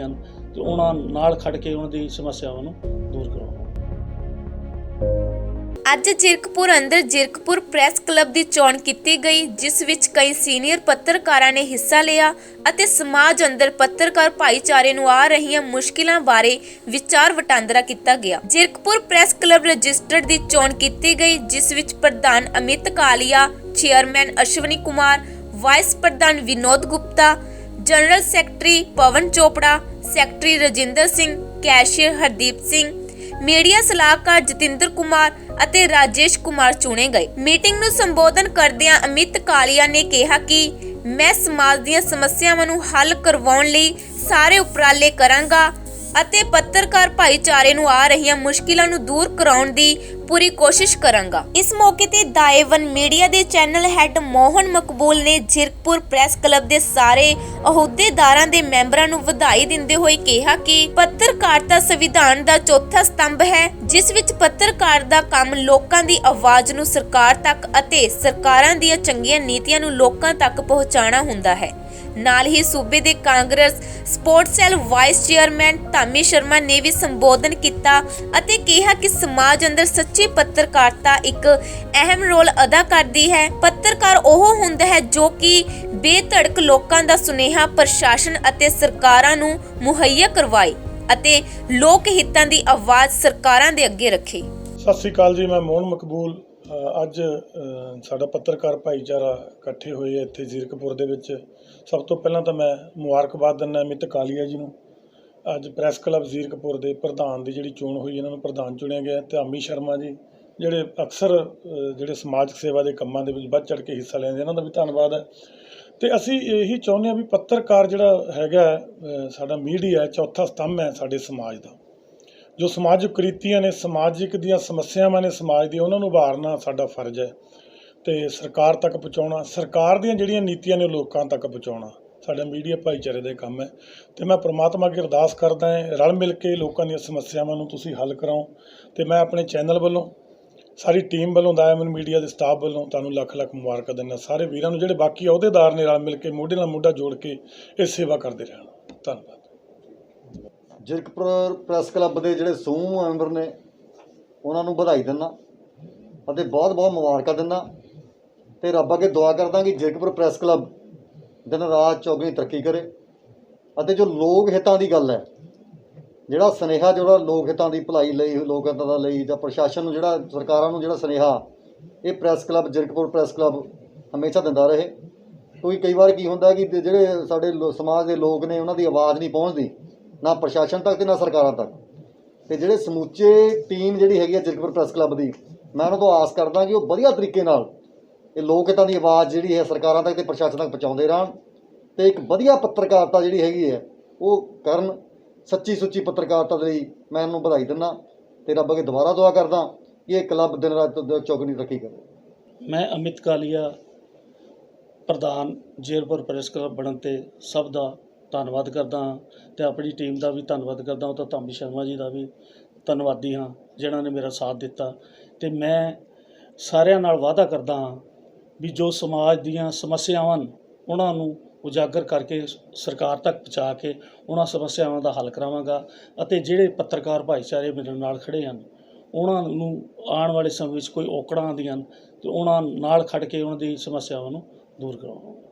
ਆਉਂਦੀਆਂ ਹਨ ਤੇ ਉਹਨਾਂ ਨਾਲ ਖੜ ਕੇ ਉਹਨਾਂ ਦੀ ਸਮੱਸਿਆਵਾਂ ਨੂੰ ਦੂਰ ਕਰਾਉਣਾ। ਅੱਜ ਜਿਰਕਪੁਰ ਅੰਦਰ ਜਿਰਕਪੁਰ ਪ੍ਰੈਸ ਕਲੱਬ ਦੀ ਚੋਣ ਕੀਤੀ ਗਈ, ਜਿਸ ਵਿੱਚ ਕਈ ਸੀਨੀਅਰ ਪੱਤਰਕਾਰਾਂ ਨੇ ਹਿੱਸਾ ਲਿਆ ਅਤੇ ਸਮਾਜ ਅੰਦਰ ਪੱਤਰਕਾਰ ਭਾਈਚਾਰੇ ਨੂੰ ਆ ਰਹੀਆਂ ਮੁਸ਼ਕਿਲਾਂ ਬਾਰੇ ਵਿਚਾਰ ਵਟਾਂਦਰਾ ਕੀਤਾ ਗਿਆ। ਜਿਰਕਪੁਰ ਪ੍ਰੈਸ ਕਲੱਬ ਰਜਿਸਟਰਡ ਦੀ ਚੋਣ ਕੀਤੀ ਗਈ, ਜਿਸ ਵਿੱਚ ਪ੍ਰਧਾਨ ਅਮਿਤ ਕਾਲੀਆ, ਚੇਅਰਮੈਨ ਅਸ਼ਵਨੀ ਕੁਮਾਰ, ਵਾਈਸ ਪ੍ਰਧਾਨ Vinod Gupta general secretary Pawan Chopra, secretary Rajinder Singh, cashier Hardeep Singh, media ਸਲਾਹਕਾਰ ਜਤਿੰਦਰ ਕੁਮਾਰ ਅਤੇ ਰਾਜੇਸ਼ ਕੁਮਾਰ ਚੁਣੇ ਗਏ। ਮੀਟਿੰਗ ਨੂੰ ਸੰਬੋਧਨ ਕਰਦਿਆਂ ਅਮਿਤ ਕਾਲੀਆ ਨੇ ਕਿਹਾ ਕਿ ਮੈਂ ਸਮਾਜ ਦੀਆਂ ਸਮੱਸਿਆਵਾਂ ਨੂੰ ਹੱਲ ਕਰਵਾਉਣ ਲਈ ਸਾਰੇ ਉਪਰਾਲੇ ਕਰਾਂਗਾ ਅਤੇ ਪੱਤਰਕਾਰ ਭਾਈਚਾਰੇ ਨੂੰ ਆ ਰਹੀਆਂ ਮੁਸ਼ਕਿਲਾਂ ਨੂੰ ਦੂਰ ਕਰਾਉਣ ਦੀ ਪੂਰੀ ਕੋਸ਼ਿਸ਼ ਕਰਾਂਗਾ। ਇਸ ਮੌਕੇ ਤੇ ਦਾਇਵਨ ਮੀਡੀਆ ਦੇ ਚੈਨਲ ਹੈੱਡ ਮੋਹਨ ਮਕਬੂਲ ਨੇ ਜਿਰਕਪੁਰ ਪ੍ਰੈਸ ਕਲੱਬ ਦੇ ਸਾਰੇ ਅਹੁਦੇਦਾਰਾਂ ਦੇ ਮੈਂਬਰਾਂ ਨੂੰ ਵਧਾਈ ਦਿੰਦੇ ਹੋਏ ਕਿਹਾ ਕਿ ਪੱਤਰਕਾਰਤਾ ਸੰਵਿਧਾਨ ਦਾ ਚੌਥਾ ਸਤੰਭ ਹੈ, ਜਿਸ ਵਿੱਚ ਪੱਤਰਕਾਰ ਦਾ ਕੰਮ ਲੋਕਾਂ ਦੀ ਆਵਾਜ਼ ਨੂੰ ਸਰਕਾਰ ਤੱਕ ਅਤੇ ਸਰਕਾਰਾਂ ਦੀਆਂ ਚੰਗੀਆਂ ਨੀਤੀਆਂ ਨੂੰ ਲੋਕਾਂ ਤੱਕ ਪਹੁੰਚਾਉਣਾ ਹੁੰਦਾ ਹੈ। ਨਾਲ ਹੀ ਸੂਬੇ ਦੇ Congress sports cell vice chairman Dhami Sharma ਨੇ ਵੀ ਸੰਬੋਧਨ ਕੀਤਾ ਅਤੇ ਕਿਹਾ ਕਿ ਸਮਾਜ ਅੰਦਰ ਸੱਚੀ ਪੱਤਰਕਾਰਤਾ ਇੱਕ ਅਹਿਮ ਰੋਲ ਅਦਾ ਕਰਦੀ ਹੈ। ਪੱਤਰਕਾਰ ਉਹ ਹੁੰਦਾ ਹੈ ਜੋ ਕਿ ਬੇਧੜਕ ਲੋਕਾਂ ਦਾ ਸੁਨੇਹਾ ਪ੍ਰਸ਼ਾਸਨ ਅਤੇ ਸਰਕਾਰਾਂ ਨੂੰ ਮੁਹੱਈਆ ਕਰਵਾਏ ਅਤੇ ਲੋਕ ਹਿੱਤਾਂ ਦੀ ਆਵਾਜ਼ ਸਰਕਾਰਾਂ ਦੇ ਅੱਗੇ ਰੱਖੇ। ਸਤਿ ਸ੍ਰੀ ਅਕਾਲ ਜੀ, ਮੈਂ ਮੋਹਨ ਮਕਬੂਲ। ਅੱਜ ਸਾਡਾ ਪੱਤਰਕਾਰ ਭਾਈਚਾਰਾ ਇਕੱਠੇ ਹੋਏ ਇੱਥੇ ਜ਼ੀਰਕਪੁਰ ਦੇ ਵਿੱਚ। ਸਭ ਤੋਂ ਪਹਿਲਾਂ ਤਾਂ ਮੈਂ ਮੁਬਾਰਕਬਾਦ ਦਿੰਦਾ ਅਮਿਤ ਕਾਲੀਆ ਜੀ ਨੂੰ। ਅੱਜ ਪ੍ਰੈਸ ਕਲੱਬ ਜ਼ੀਰਕਪੁਰ ਦੇ ਪ੍ਰਧਾਨ ਦੀ ਜਿਹੜੀ ਚੋਣ ਹੋਈ, ਇਹਨਾਂ ਨੂੰ ਪ੍ਰਧਾਨ ਚੁਣਿਆ ਗਿਆ ਤੇ ਅਮੀ ਸ਼ਰਮਾ ਜੀ, ਜਿਹੜੇ ਅਕਸਰ ਜਿਹੜੇ ਸਮਾਜਿਕ ਸੇਵਾ ਦੇ ਕੰਮਾਂ ਦੇ ਵਿੱਚ ਵੱਧ ਚੜ ਕੇ ਹਿੱਸਾ ਲੈਂਦੇ ਇਹਨਾਂ ਦਾ ਵੀ ਧੰਨਵਾਦ ਹੈ। ਤੇ ਅਸੀਂ ਇਹੀ ਚਾਹੁੰਦੇ ਹਾਂ ਵੀ ਪੱਤਰਕਾਰ ਜਿਹੜਾ ਹੈਗਾ ਸਾਡਾ ਮੀਡੀਆ ਚੌਥਾ ਸਤੰਭ ਹੈ ਸਾਡੇ ਸਮਾਜ ਦਾ। ਜੋ ਸਮਾਜਿਕ ਕੁਰੀਤੀਆਂ ਨੇ, ਸਮਾਜਿਕ ਦੀਆਂ ਸਮੱਸਿਆਵਾਂ ਨੇ, ਸਮਾਜ ਦੀਆਂ ਉਹਨਾਂ ਨੂੰ ਉਭਾਰਨਾ ਸਾਡਾ ਫਰਜ਼ ਹੈ। ਤੇ ਸਰਕਾਰ ਤੱਕ ਪਹੁੰਚਾਉਣਾ, ਸਰਕਾਰ ਦੀਆਂ ਜਿਹੜੀਆਂ ਨੀਤੀਆਂ ਨੇ ਉਹ ਲੋਕਾਂ ਤੱਕ ਪਹੁੰਚਾਉਣਾ, ਸਾਡਾ ਮੀਡੀਆ ਭਾਈਚਾਰੇ ਦਾ ਕੰਮ ਹੈ। ਤੇ ਮੈਂ ਪ੍ਰਮਾਤਮਾ ਅੱਗੇ ਅਰਦਾਸ ਕਰਦਾ ਹਾਂ, ਰਲ ਮਿਲ ਕੇ ਲੋਕਾਂ ਦੀਆਂ ਸਮੱਸਿਆਵਾਂ ਨੂੰ ਤੁਸੀਂ ਹੱਲ ਕਰਾਓ। ਤੇ ਮੈਂ ਆਪਣੇ ਚੈਨਲ ਵੱਲੋਂ, ਸਾਰੀ ਟੀਮ ਵੱਲੋਂ, ਦਾਇਮਨ ਮੀਡੀਆ ਦੇ ਸਟਾਫ ਵੱਲੋਂ ਤੁਹਾਨੂੰ ਲੱਖ ਲੱਖ ਮੁਬਾਰਕਾਂ ਦਿੰਦਾ ਸਾਰੇ ਵੀਰਾਂ ਨੂੰ ਜਿਹੜੇ ਬਾਕੀ ਅਹੁਦੇਦਾਰ ਨੇ ਰਲ ਮਿਲ ਕੇ, ਮੋਢੇ ਨਾਲ ਮੋਢਾ ਜੋੜ ਕੇ ਇਹ ਸੇਵਾ ਕਰਦੇ ਰਹਿਣ। ਧੰਨਵਾਦ। ਜਿਰਕਪੁਰ ਪ੍ਰੈਸ ਕਲੱਬ ਦੇ ਜਿਹੜੇ ਸਮੂਹ ਮੈਂਬਰ ਨੇ, ਉਹਨਾਂ ਨੂੰ ਵਧਾਈ ਦਿੰਦਾ ਅਤੇ ਬਹੁਤ ਬਹੁਤ ਮੁਬਾਰਕਾਂ ਦਿੰਦਾ ਤੇ ਰੱਬ ਅੱਗੇ ਦੁਆ ਕਰਦਾ ਕਿ ਜਿਰਕਪੁਰ ਪ੍ਰੈਸ ਕਲੱਬ ਦਿਨ ਰਾਤ ਚੌਗਣੀ ਤਰੱਕੀ ਕਰੇ ਅਤੇ ਜੋ ਲੋਕ ਹਿੱਤਾਂ ਦੀ ਗੱਲ ਹੈ, ਜਿਹੜਾ ਸੁਨੇਹਾ ਜਿਹੜਾ ਲੋਕ ਹਿੱਤਾਂ ਦੀ ਭਲਾਈ ਲਈ, ਲੋਕ ਹਿੱਤਾਂ ਦਾ ਲਈ ਜਾਂ ਪ੍ਰਸ਼ਾਸਨ ਨੂੰ ਜਿਹੜਾ, ਸਰਕਾਰਾਂ ਨੂੰ ਜਿਹੜਾ ਸੁਨੇਹਾ, ਇਹ press club Zirakpur press club ਹਮੇਸ਼ਾ ਦਿੰਦਾ ਰਹੇ। ਕੋਈ ਕਈ ਵਾਰ ਕੀ ਹੁੰਦਾ ਕਿ ਜਿਹੜੇ ਸਾਡੇ ਲੋ- ਸਮਾਜ ਦੇ ਲੋਕ ਨੇ, ਉਹਨਾਂ ਦੀ ਆਵਾਜ਼ ਨਹੀਂ ਪਹੁੰਚਦੀ, ਨਾ ਪ੍ਰਸ਼ਾਸਨ ਤੱਕ ਤੇ ਨਾ ਸਰਕਾਰਾਂ ਤੱਕ। ਤੇ ਜਿਹੜੇ ਸਮੁੱਚੇ ਟੀਮ ਜਿਹੜੀ ਹੈਗੀ ਹੈ ਜਰਕਪੁਰ ਪ੍ਰੈਸ ਕਲੱਬ ਦੀ, ਮੈਂ ਉਹਨਾਂ ਤੋਂ ਆਸ ਕਰਦਾ ਕਿ ਉਹ ਵਧੀਆ ਤਰੀਕੇ ਨਾਲ ਇਹ ਲੋਕ ਹਿੱਤਾਂ ਦੀ ਆਵਾਜ਼ ਜਿਹੜੀ ਹੈ ਸਰਕਾਰਾਂ ਤੱਕ ਤੇ ਪ੍ਰਸ਼ਾਸਨ ਤੱਕ ਪਹੁੰਚਾਉਂਦੇ ਰਹਿਣ ਤੇ ਇੱਕ ਵਧੀਆ ਪੱਤਰਕਾਰਤਾ ਜਿਹੜੀ ਹੈਗੀ ਹੈ, ਉਹ ਕਰਨ, ਸੱਚੀ ਸੁੱਚੀ ਪੱਤਰਕਾਰਤਾ ਦੇ ਲਈ ਮੈਂ ਇਹਨੂੰ ਵਧਾਈ ਦਿੰਦਾ ਤੇ ਰੱਬ ਅੱਗੇ ਦੁਬਾਰਾ ਦੁਆ ਕਰਦਾ ਕਿ ਇਹ ਕਲੱਬ ਦਿਨ ਰਾਤ ਚੌਗਣੀ ਤਰੱਕੀ ਕਰੇ। ਮੈਂ ਅਮਿਤ ਕਾਲੀਆ, ਪ੍ਰਧਾਨ ਜੇਰਪੁਰ ਪ੍ਰੈਸ ਕਲੱਬ ਬਣਨ ਤੇ ਸਭ ਦਾ ਧੰਨਵਾਦ ਕਰਦਾ ਹਾਂ ਤੇ ਆਪਣੀ ਟੀਮ ਦਾ ਵੀ ਧੰਨਵਾਦ ਕਰਦਾ ਹਾਂ ਤਾਂ ਧਾਮੀ ਸ਼ਰਮਾ ਜੀ ਦਾ ਵੀ ਧੰਨਵਾਦੀ ਹਾਂ, ਜਿਨ੍ਹਾਂ ਨੇ ਮੇਰਾ ਸਾਥ ਦਿੱਤਾ ਤੇ ਮੈਂ ਸਾਰਿਆਂ ਨਾਲ ਵਾਅਦਾ ਕਰਦਾ ਹਾਂ ਵੀ ਜੋ ਸਮਾਜ ਦੀਆਂ ਸਮੱਸਿਆਵਾਂ ਹਨ ਉਹਨਾਂ ਨੂੰ ਉਜਾਗਰ ਕਰਕੇ ਸਰਕਾਰ ਤੱਕ ਪਹੁੰਚਾ ਕੇ ਉਹਨਾਂ ਸਮੱਸਿਆਵਾਂ ਦਾ ਹੱਲ ਕਰਾਵਾਂਗਾ ਅਤੇ ਜਿਹੜੇ ਪੱਤਰਕਾਰ ਭਾਈਚਾਰੇ ਮੇਰੇ ਨਾਲ ਖੜੇ ਹਨ, ਉਹਨਾਂ ਨੂੰ ਆਉਣ ਵਾਲੇ ਸਮੇਂ ਵਿੱਚ ਕੋਈ ਔਕੜਾਂ ਆਉਂਦੀਆਂ ਹਨ, ਤੇ ਉਹਨਾਂ ਨਾਲ ਖੜ ਕੇ ਉਹਨਾਂ ਦੀ ਸਮੱਸਿਆਵਾਂ ਨੂੰ ਦੂਰ ਕਰਾਵਾਂਗਾ।